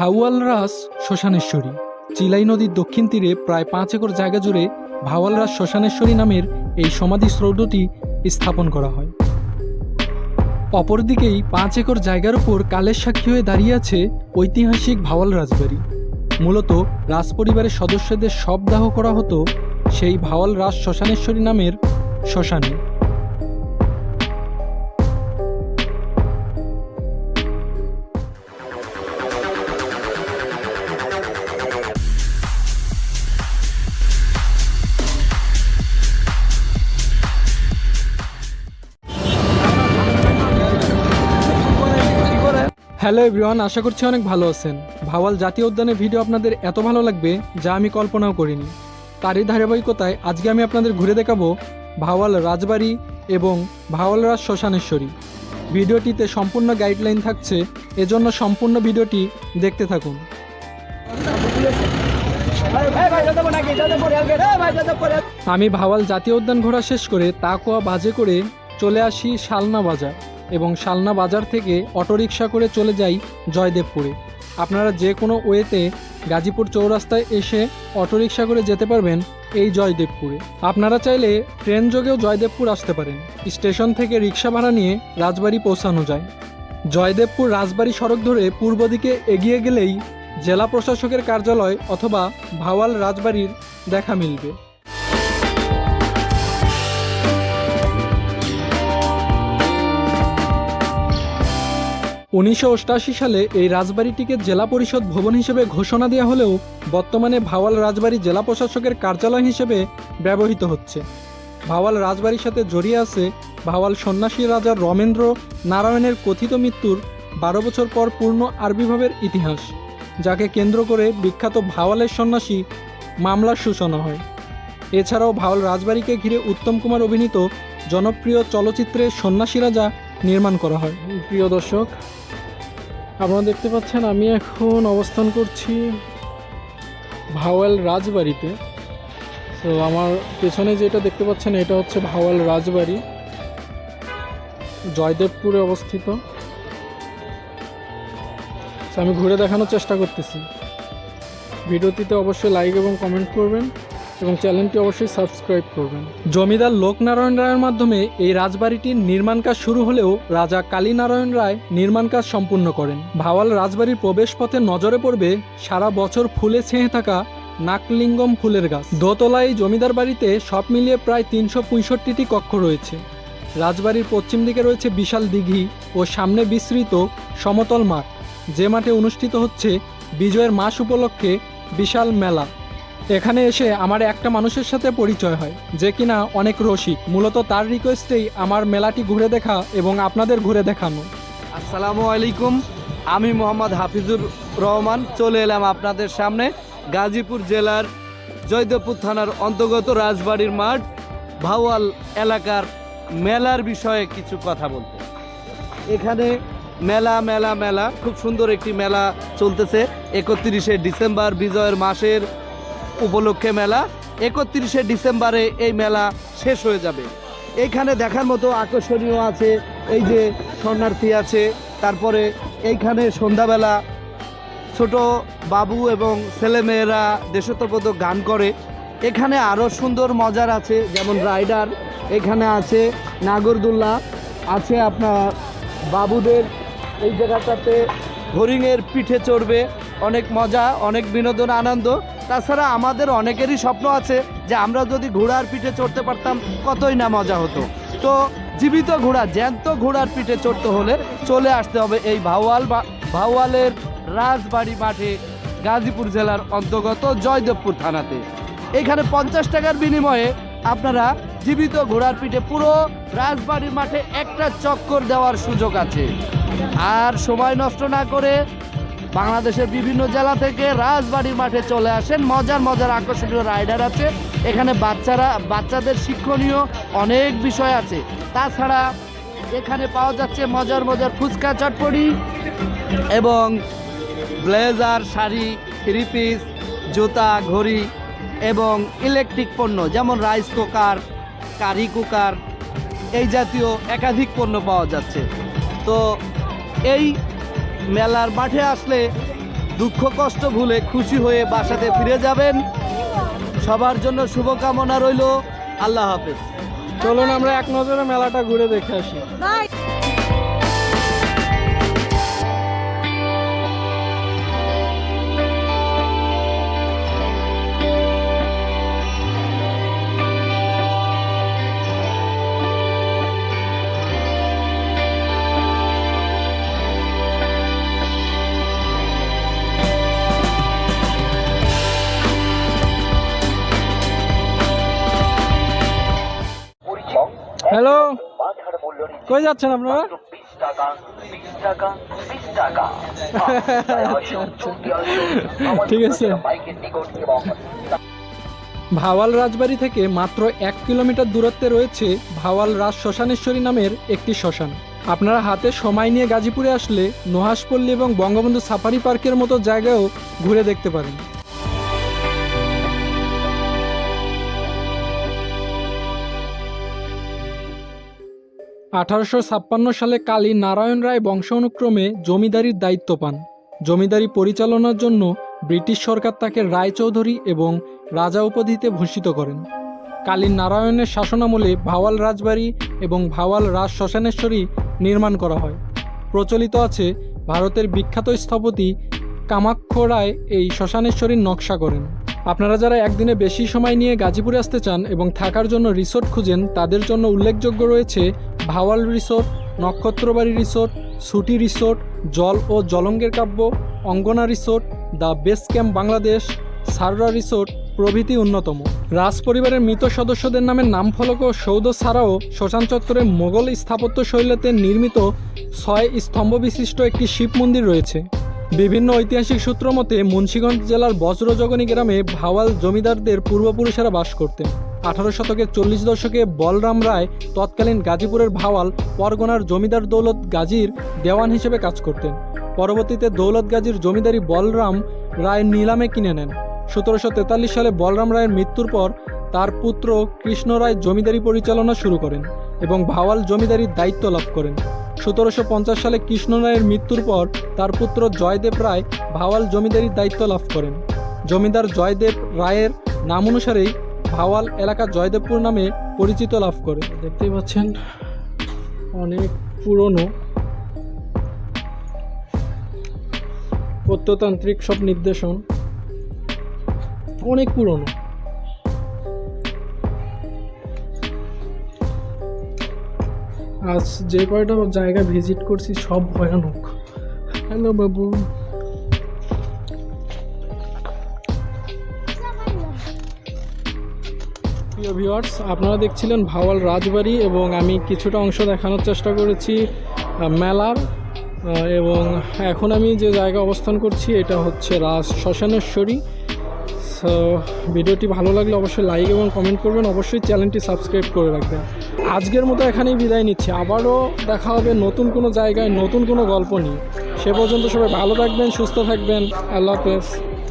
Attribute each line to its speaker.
Speaker 1: ভাওয়ালরাস শ্মশানেশ্বরী। চিলাই নদীর দক্ষিণ তীরে প্রায় পাঁচ একর জায়গা জুড়ে ভাওয়ালরাস শ্মশানেশ্বরী নামের এই সমাধি শ্রৌধটি স্থাপন করা হয়। অপরদিকেই পাঁচ একর জায়গার উপর কালের সাক্ষী হয়ে দাঁড়িয়ে আছে ঐতিহাসিক ভাওয়াল রাজবাড়ি। মূলত রাজ পরিবারের সদস্যদের সব দাহ করা হতো সেই ভাওয়াল রাস শ্মশানেশ্বরী নামের শ্মশানে। হ্যালো এভরিওয়ান, আশা করছি অনেক ভালো আছেন। ভাওয়াল জাতীয় উদ্যানের ভিডিও আপনাদের এত ভালো লাগবে যা আমি কল্পনাও করিনি। তারই ধারাবাহিকতায় আজকে আমি আপনাদের ঘুরে দেখাবো ভাওয়াল রাজবাড়ি এবং ভাওয়াল রাজ শ্মশানেশ্বরী। ভিডিওটিতে সম্পূর্ণ গাইডলাইন থাকছে, এজন্য সম্পূর্ণ ভিডিওটি দেখতে থাকুন। আমি ভাওয়াল জাতীয় উদ্যান ঘোরা শেষ করে তাকোয়া বাজে করে চলে আসি শালনা বাজার। এবং শালনা বাজার থেকে অটোরিকশা করে চলে যাই জয়দেবপুরে। আপনারা যে কোনো ওয়েতে গাজীপুর চৌরাস্তায় এসে অটোরিকশা করে যেতে পারবেন এই জয়দেবপুরে। আপনারা চাইলে ট্রেন যোগেও জয়দেবপুর আসতে পারেন। স্টেশন থেকে রিক্সা ভাড়া নিয়ে রাজবাড়ি পৌঁছানো যায়। জয়দেবপুর রাজবাড়ি সড়ক ধরে পূর্ব দিকে এগিয়ে গেলেই জেলা প্রশাসকের কার্যালয় অথবা ভাওয়াল রাজবাড়ির দেখা মিলবে। উনিশশো সালে এই রাজবাড়িটিকে জেলা পরিষদ ভবন হিসেবে ঘোষণা দেওয়া হলেও বর্তমানে ভাওয়াল রাজবাড়ি জেলা প্রশাসকের কার্যালয় হিসেবে ব্যবহৃত হচ্ছে। ভাওয়াল রাজবাড়ির সাথে জড়িয়ে আছে ভাওয়াল সন্ন্যাসী রাজা রমেন্দ্র নারায়ণের কথিত মৃত্যুর বারো বছর পর পূর্ণ আরবিভাবের ইতিহাস, যাকে কেন্দ্র করে বিখ্যাত ভাওয়ালের সন্ন্যাসী মামলার সূচনা হয়। এছাড়াও ভাওয়াল রাজবাড়িকে ঘিরে উত্তম কুমার অভিনীত জনপ্রিয় চলচ্চিত্রে সন্ন্যাসী রাজা নির্মাণ করা হয়। প্রিয় দর্শক, আপনারা দেখতে পাচ্ছেন আমি এখন অবস্থান করছি ভাওয়াল রাজবাড়িতে। তো আমার পেছনে যেটা দেখতে পাচ্ছেন, এটা হচ্ছে ভাওয়াল রাজবাড়ি, জয়দেবপুরে অবস্থিত। আমি ঘুরে দেখানোর চেষ্টা করতেছি। ভিডিওটিতে অবশ্যই লাইক এবং কমেন্ট করবেন। এবং চ্যানেলটি অবশ্যই সাবস্ক্রাইব করবেন। জমিদার লোকনারায়ণ রায়ের মাধ্যমে এই রাজবাড়িটির নির্মাণ কাজ শুরু হলেও রাজা কালীনারায়ণ রায় নির্মাণ কাজ সম্পূর্ণ করেন। ভাওয়াল রাজবাড়ির প্রবেশ পথে নজরে পড়বে সারা বছর ফুলে ছেয়ে থাকা নাকলিঙ্গম ফুলের গাছ। দোতলা এই জমিদার বাড়িতে সব মিলিয়ে প্রায় তিনশো পঁয়ষট্টিটি কক্ষ রয়েছে। রাজবাড়ির পশ্চিম দিকে রয়েছে বিশাল দিঘি ও সামনে বিস্তৃত সমতল মাঠ। যে মাঠে অনুষ্ঠিত হচ্ছে বিজয়ের মাস উপলক্ষে বিশাল মেলা। এখানে এসে আমার একটা মানুষের সাথে পরিচয় হয়, যে কিনা অনেক রসিক। মূলত তার রিকোয়েস্টেই আমার মেলাটি ঘুরে দেখা এবং আপনাদের ঘুরে দেখানো।
Speaker 2: আসসালামু আলাইকুম, আমি মোহাম্মদ হাফিজুর রহমান। চলে এলাম আপনাদের সামনে গাজীপুর জেলার জয়দেবপুর থানার অন্তর্গত রাজবাড়ির মাঠ, ভাওয়াল এলাকার মেলার বিষয়ে কিছু কথা বলতে। এখানে মেলা মেলা মেলা, খুব সুন্দর একটি মেলা চলতেছে। একত্রিশে ডিসেম্বর, বিজয়ের মাসের উপলক্ষে মেলা। একত্রিশে ডিসেম্বরে এই মেলা শেষ হয়ে যাবে। এইখানে দেখার মতো আকর্ষণীয় আছে এই যে শরণার্থী আছে, তারপরে এইখানে সন্ধ্যাবেলা ছোট বাবু এবং ছেলেমেয়েরা দেশত্ববোধক গান করে। এখানে আরও সুন্দর মজার আছে, যেমন রাইডার, এখানে আছে নাগরদোল্লা, আছে আপনার বাবুদের এই জায়গাটাতে হরিণের পিঠে চড়বে। অনেক মজা, অনেক বিনোদন, আনন্দ। তাছাড়া আমাদের অনেকেরই স্বপ্ন আছে যে আমরা যদি ঘোড়ার পিঠে চড়তে পারতাম, কতই না মজা হতো। তো জীবিত ঘোড়া, জ্যান্ত ঘোড়ার পিঠে চড়তে হলে চলে আসতে হবে এই ভাওয়াল বা ভাওয়ালের রাজবাড়ি মাঠে গাজীপুর জেলার অন্তর্গত জয়দেবপুর থানাতে। এখানে পঞ্চাশ টাকার বিনিময়ে আপনারা জীবিত ঘোড়ার পিঠে পুরো রাজবাড়ির মাঠে একটা চক্কর দেওয়ার সুযোগ আছে। আর সময় নষ্ট না করে বাংলাদেশের বিভিন্ন জেলা থেকে রাজবাড়ির মাঠে চলে আসেন। মজার মজার আকর্ষণীয় রাইডার আছে। এখানে বাচ্চারা, বাচ্চাদের শিক্ষণীয় অনেক বিষয় আছে। তাছাড়া এখানে পাওয়া যাচ্ছে মজার মজার ফুচকা চটপটি এবং ব্লেজার শাড়ি, থ্রি পিস, জুতা, ঘড়ি এবং ইলেকট্রিক পণ্য, যেমন রাইস কুকার, কারি কুকার, এই জাতীয় একাধিক পণ্য পাওয়া যাচ্ছে। তো এই মেলার মাঠে আসলে দুঃখ কষ্ট ভুলে খুশি হয়ে বাসাতে ফিরে যাবেন। সবার জন্য শুভকামনা রইল। আল্লাহ হাফেজ।
Speaker 1: চলুন আমরা এক নজরে মেলাটা ঘুরে দেখে আসি। হ্যালো কই যাচ্ছেন আপনারা? ঠিক আছে। ভাওয়াল রাজবাড়ি থেকে মাত্র এক কিলোমিটার দূরত্বে রয়েছে ভাওয়াল রাজ শ্মশানেশ্বরী নামের একটি শ্মশান। আপনারা হাতে সময় নিয়ে গাজীপুরে আসলে নোহাসপল্লী এবং বঙ্গবন্ধু সাফারি পার্কের মতো জায়গাও ঘুরে দেখতে পারেন। আঠারোশো ছাপ্পান্ন সালে কালী নারায়ণ রায় বংশ অনুক্রমে জমিদারির দায়িত্ব পান। জমিদারি পরিচালনার জন্য ব্রিটিশ সরকার তাকে রায়চৌধুরী এবং রাজা উপাধিতে ভূষিত করেন। কালী নারায়ণের শাসনামলে ভাওয়াল রাজবাড়ি এবং ভাওয়াল রাজ শ্মশানেশ্বরী নির্মাণ করা হয়। প্রচলিত আছে ভারতের বিখ্যাত স্থপতি কামাক্ষ রায় এই শ্মশানেশ্বরীর নকশা করেন। আপনারা যারা একদিনে বেশি সময় নিয়ে গাজীপুরে আসতে চান এবং থাকার জন্য রিসোর্ট খুঁজেন, তাদের জন্য উল্লেখযোগ্য রয়েছে ভাওয়াল রিসোর্ট, নক্ষত্রবাড়ি রিসোর্ট, সুটি রিসোর্ট, জল ও জলঙ্গের কাব্য, Angana resort, the base camp Bangladesh, Sarah resort প্রভৃতি অন্যতম। রাজ পরিবারের মৃত সদস্যদের নামে নামফলক ও সৌধ ছাড়াও শ্মশান চত্বরে মোগল স্থাপত্য শৈলীতে নির্মিত ছয় স্তম্ভ বিশিষ্ট একটি শিব মন্দির রয়েছে। বিভিন্ন ঐতিহাসিক সূত্র মতে মুন্সিগঞ্জ জেলার বজ্রজগনী গ্রামে ভাওয়াল জমিদারদের পূর্বপুরুষেরা বাস করতেন। আঠারো শতকের চল্লিশ দশকে বলরাম রায় তৎকালীন গাজীপুরের ভাওয়াল পরগনার জমিদার দৌলত গাজীর দেওয়ান হিসেবে কাজ করতেন। পরবর্তীতে দৌলত গাজীর জমিদারি বলরাম রায় নিলামে কিনে নেন। সতেরোশো তেতাল্লিশ সালে বলরাম রায়ের মৃত্যুর পর তার পুত্র কৃষ্ণ রায় জমিদারি পরিচালনা শুরু করেন এবং ভাওয়াল জমিদারির দায়িত্ব লাভ করেন। সতেরোশো পঞ্চাশ সালে কৃষ্ণ রায়ের মৃত্যুর পর তার পুত্র জয়দেব রায় ভাওয়াল জমিদারির দায়িত্ব লাভ করেন। জমিদার জয়দেব রায়ের নাম অনুসারেই ভাওয়াল এলাকা জয়দেবপুর নামে পরিচিত লাভ করে। দেখতেই পাচ্ছেন, অনেক পুরনো প্রত্নতান্ত্রিক সব নির্দেশন। অনেক পুরনো। আজ যে কয়টা জায়গা ভিজিট করছি, সব ভয়ানক। হ্যালো বাবু। প্রিয় ভিউয়ার্স, আপনারা দেখছিলেন ভাওয়াল রাজবাড়ি এবং আমি কিছুটা অংশ দেখানোর চেষ্টা করেছি মেলার এবং এখন আমি যে জায়গায় অবস্থান করছি, এটা হচ্ছে রাজ শ্মশানেশ্বরী। সো ভিডিওটি ভালো লাগলে অবশ্যই লাইক এবং কমেন্ট করবেন, অবশ্যই চ্যানেলটি সাবস্ক্রাইব করে রাখবেন। আজকের মতো এখানেই বিদায় নিচ্ছি। আবারও দেখা হবে নতুন কোনো জায়গায় নতুন কোনো গল্প নিয়ে। সে পর্যন্ত সবাই ভালো থাকবেন, সুস্থ থাকবেন। আল্লাহ হাফেজ।